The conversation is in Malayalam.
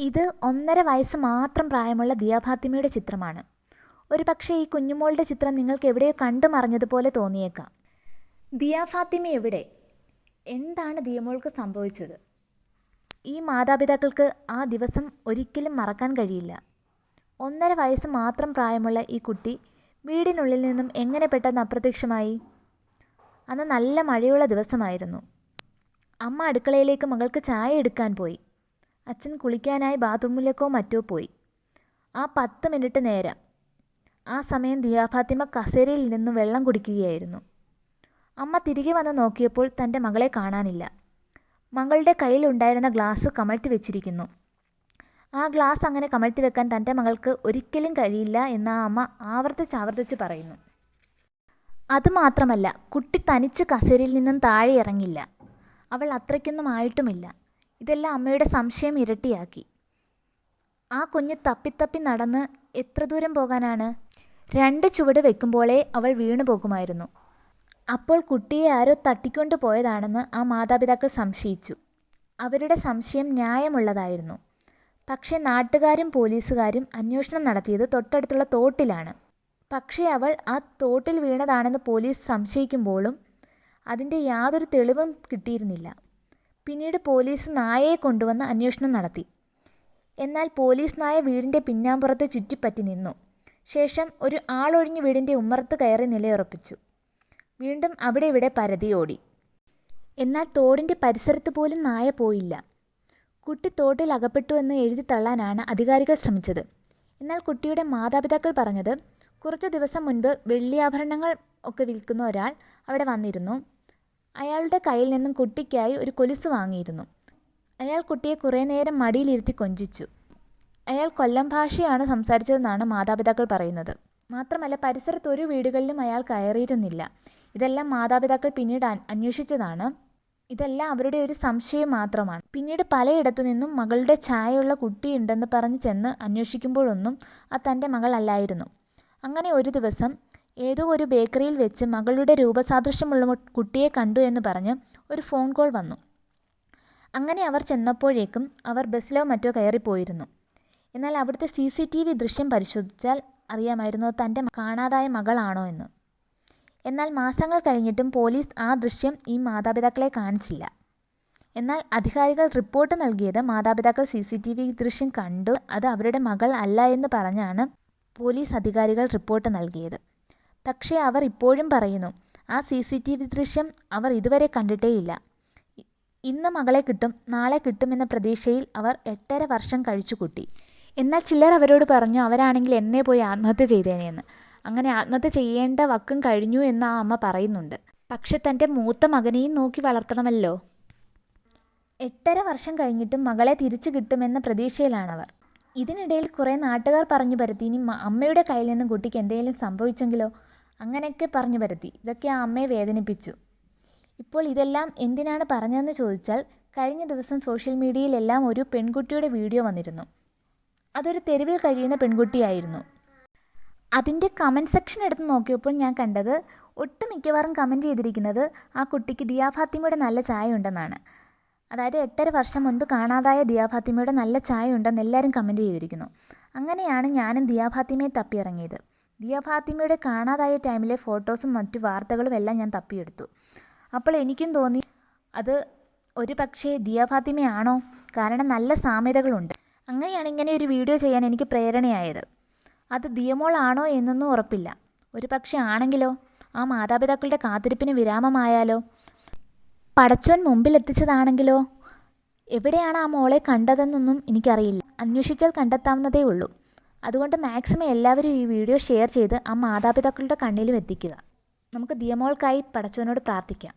ഇത് ഒന്നര വയസ്സ് മാത്രം പ്രായമുള്ള ദിയാഫാത്തിമയുടെ ചിത്രമാണ്. ഒരു പക്ഷേ ഈ കുഞ്ഞുമോളുടെ ചിത്രം നിങ്ങൾക്ക് എവിടെയോ കണ്ടു മറിഞ്ഞതുപോലെ തോന്നിയേക്കാം. ദിയാഫാത്തിമ എവിടെ? എന്താണ് ദിയമോൾക്ക് സംഭവിച്ചത്? ഈ മാതാപിതാക്കൾക്ക് ആ ദിവസം ഒരിക്കലും മറക്കാൻ കഴിയില്ല. ഒന്നര വയസ്സ് മാത്രം പ്രായമുള്ള ഈ കുട്ടി വീടിനുള്ളിൽ നിന്നും എങ്ങനെ പെട്ടെന്ന് അപ്രത്യക്ഷമായി? അന്ന് നല്ല മഴയുള്ള ദിവസമായിരുന്നു. അമ്മ അടുക്കളയിലേക്ക് മകൾക്ക് ചായ എടുക്കാൻ പോയി. അച്ഛൻ കുളിക്കാനായി ബാത്റൂമിലേക്കോ മറ്റോ പോയി. ആ പത്ത് മിനിറ്റ് നേരം ആ സമയം ദിയാഫാത്തിമ കസേരയിൽ നിന്ന് വെള്ളം കുടിക്കുകയായിരുന്നു. അമ്മ തിരികെ വന്ന് നോക്കിയപ്പോൾ തന്റെ മകളെ കാണാനില്ല. മകളുടെ കയ്യിലുണ്ടായിരുന്ന ഗ്ലാസ് കമഴ്ത്തി വെച്ചിരിക്കുന്നു. ആ ഗ്ലാസ് അങ്ങനെ കമഴ്ത്തി വെക്കാൻ തന്റെ മകൾക്ക് ഒരിക്കലും കഴിയില്ല എന്ന് ആ അമ്മ ആവർത്തിച്ച് ആവർത്തിച്ച് പറയുന്നു. അതുമാത്രമല്ല കുട്ടി തനിച്ച് കസേരയിൽ നിന്നും താഴെ ഇറങ്ങില്ല. അവൾ അത്രയ്ക്കൊന്നും ആയിട്ടുമില്ല. ഇതെല്ലാം അമ്മയുടെ സംശയം ഇരട്ടിയാക്കി. ആ കുഞ്ഞ് തപ്പിത്തപ്പി നടന്ന് എത്ര ദൂരം പോകാനാണ്? രണ്ട് ചുവട് വെക്കുമ്പോഴേ അവൾ വീണു പോകുമായിരുന്നു. അപ്പോൾ കുട്ടിയെ ആരോ തട്ടിക്കൊണ്ടു പോയതാണെന്ന് ആ മാതാപിതാക്കൾ സംശയിച്ചു. അവരുടെ സംശയം ന്യായമുള്ളതായിരുന്നു. പക്ഷേ നാട്ടുകാരും പോലീസുകാരും അന്വേഷണം നടത്തിയത് തൊട്ടടുത്തുള്ള തോട്ടിലാണ്. പക്ഷേ അവൾ ആ തോട്ടിൽ വീണതാണെന്ന് പോലീസ് സംശയിക്കുമ്പോഴും അതിന്റെ യാതൊരു തെളിവും കിട്ടിയിരുന്നില്ല. പിന്നീട് പോലീസ് നായയെ കൊണ്ടുവന്ന് അന്വേഷണം നടത്തി. എന്നാൽ പോലീസ് നായ വീടിന്റെ പിന്നാമ്പുറത്ത് ചുറ്റിപ്പറ്റി നിന്നു. ശേഷം ഒരു ആളൊഴിഞ്ഞ വീടിന്റെ ഉമ്മറത്ത് കയറി നിലയുറപ്പിച്ചു. വീണ്ടും അവിടെ ഇവിടെ പരതിയോടി എന്നാൽ തോടിന്റെ പരിസരത്ത് പോലും നായ പോയില്ല. കുട്ടി തോട്ടിൽ അകപ്പെട്ടു എന്ന് എഴുതി തള്ളാനാണ് അധികാരികൾ ശ്രമിച്ചത്. എന്നാൽ കുട്ടിയുടെ മാതാപിതാക്കൾ പറഞ്ഞത് കുറച്ച് ദിവസം മുൻപ് വെള്ളിയാഭരണങ്ങൾ ഒക്കെ വിൽക്കുന്ന ഒരാൾ അവിടെ വന്നിരുന്നു. അയാളുടെ കയ്യിൽ നിന്നും കുട്ടിക്കായി ഒരു കൊലുസ് വാങ്ങിയിരുന്നു. അയാൾ കുട്ടിയെ കുറേ നേരം മടിയിലിരുത്തി കൊഞ്ചിച്ചു. അയാൾ കൊല്ലം ഭാഷയാണ് സംസാരിച്ചതെന്നാണ് മാതാപിതാക്കൾ പറയുന്നത്. മാത്രമല്ല പരിസരത്ത് ഒരു വീടുകളിലും അയാൾ കയറിയിരുന്നില്ല. ഇതെല്ലാം മാതാപിതാക്കൾ പിന്നീട് അന്വേഷിച്ചതാണ്. ഇതെല്ലാം അവരുടെ ഒരു സംശയം മാത്രമാണ്. പിന്നീട് പലയിടത്തു നിന്നും മകളുടെ ഛായയുള്ള കുട്ടിയുണ്ടെന്ന് പറഞ്ഞ് ചെന്ന് അന്വേഷിക്കുമ്പോഴൊന്നും അത് തന്റെ മകളല്ലായിരുന്നു. അങ്ങനെ ഒരു ദിവസം ഏതോ ഒരു ബേക്കറിയിൽ വെച്ച് മകളുടെ രൂപസാദൃശ്യമുള്ള കുട്ടിയെ കണ്ടു എന്ന് പറഞ്ഞ് ഒരു ഫോൺ കോൾ വന്നു. അങ്ങനെ അവർ ചെന്നപ്പോഴേക്കും അവർ ബസ്സിലോ മറ്റോ കയറിപ്പോയിരുന്നു. എന്നാൽ അവിടുത്തെ സി സി ടി വി ദൃശ്യം പരിശോധിച്ചാൽ അറിയാമായിരുന്നു തന്റെ കാണാതായ മകളാണോ എന്ന്. എന്നാൽ മാസങ്ങൾ കഴിഞ്ഞിട്ടും പോലീസ് ആ ദൃശ്യം ഈ മാതാപിതാക്കളെ കാണിച്ചില്ല. എന്നാൽ അധികാരികൾ റിപ്പോർട്ട് നൽകിയത് മാതാപിതാക്കൾ സി സി ടി വി ദൃശ്യം കണ്ടു അത് അവരുടെ മകൾ അല്ല എന്ന് പറഞ്ഞാണ് പോലീസ് അധികാരികൾ റിപ്പോർട്ട് നൽകിയത്. പക്ഷേ അവർ ഇപ്പോഴും പറയുന്നു ആ സി സി ടി വി ദൃശ്യം അവർ ഇതുവരെ കണ്ടിട്ടേയില്ല. ഇന്ന് മകളെ കിട്ടും നാളെ കിട്ടുമെന്ന പ്രതീക്ഷയിൽ അവർ എട്ടര വർഷം കഴിച്ചു കൂട്ടി. എന്നാൽ ചിലർ അവരോട് പറഞ്ഞു അവരാണെങ്കിൽ എന്നേ പോയി ആത്മഹത്യ ചെയ്തേനെയെന്ന് അങ്ങനെ ആത്മഹത്യ ചെയ്യേണ്ട വക്കും കഴിഞ്ഞു എന്ന് ആ അമ്മ പറയുന്നുണ്ട്. പക്ഷെ തന്റെ മൂത്ത മകനെയും നോക്കി വളർത്തണമല്ലോ. എട്ടര വർഷം കഴിഞ്ഞിട്ടും മകളെ തിരിച്ചു കിട്ടുമെന്ന പ്രതീക്ഷയിലാണവർ. ഇതിനിടയിൽ കുറേ നാട്ടുകാർ പറഞ്ഞു പരത്തി ഇനി അമ്മയുടെ കയ്യിൽ നിന്നും കുട്ടിക്ക് എന്തെങ്കിലും സംഭവിച്ചെങ്കിലോ? അങ്ങനെയൊക്കെ പറഞ്ഞു പരത്തി. ഇതൊക്കെ ആ അമ്മയെ വേദനിപ്പിച്ചു. ഇപ്പോൾ ഇതെല്ലാം എന്തിനാണ് പറഞ്ഞതെന്ന് ചോദിച്ചാൽ കഴിഞ്ഞ ദിവസം സോഷ്യൽ മീഡിയയിലെല്ലാം ഒരു പെൺകുട്ടിയുടെ വീഡിയോ വന്നിരുന്നു. അതൊരു തെരുവിൽ കഴിയുന്ന പെൺകുട്ടിയായിരുന്നു. അതിന്റെ കമന്റ് സെക്ഷൻ എടുത്ത് നോക്കിയപ്പോൾ ഞാൻ കണ്ടത് ഒട്ടുമിക്കവാറും കമന്റ് ചെയ്തിരിക്കുന്നത് ആ കുട്ടിക്ക് ദിയാ ഫാത്തിമയുടെ നല്ല ചായ ഉണ്ടെന്നാണ്. അതായത് എട്ടര വർഷം മുൻപ് കാണാതായ ദിയാ ഫാത്തിമയുടെ നല്ല ചായ ഉണ്ടെന്ന് എല്ലാവരും കമന്റ് ചെയ്തിരിക്കുന്നു. അങ്ങനെയാണ് ഞാനും ദിയാ ഫാത്തിമയെ തപ്പിയിറങ്ങിയത്. ദിയാ ഫാത്തിമയുടെ കാണാതായ ടൈമിലെ ഫോട്ടോസും മറ്റു വാർത്തകളും എല്ലാം ഞാൻ തപ്പിയെടുത്തു. അപ്പോൾ എനിക്കും തോന്നി അത് ഒരു പക്ഷേ ദിയാ ഫാത്തിമയാണോ? കാരണം നല്ല സാമ്യതകളുണ്ട്. അങ്ങനെയാണ് ഇങ്ങനെ ഒരു വീഡിയോ ചെയ്യാൻ എനിക്ക് പ്രേരണയായത്. അത് ദിയമോളാണോ എന്നൊന്നും ഉറപ്പില്ല. ഒരു പക്ഷേ ആണെങ്കിലോ? ആ മാതാപിതാക്കളുടെ കാത്തിരിപ്പിന് വിരാമമായാലോ? പടച്ചോൻ മുമ്പിലെത്തിച്ചതാണെങ്കിലോ? എവിടെയാണ് ആ മോളെ കണ്ടതെന്നൊന്നും എനിക്കറിയില്ല. അന്വേഷിച്ചാൽ കണ്ടെത്താവുന്നതേ ഉള്ളൂ. അതുകൊണ്ട് മാക്സിമം എല്ലാവരും ഈ വീഡിയോ ഷെയർ ചെയ്ത് ആ മാതാപിതാക്കളുടെ കണ്ണിലും എത്തിക്കുക. നമുക്ക് ദിയമോൾക്കായി പടച്ചോനോട് പ്രാർത്ഥിക്കാം.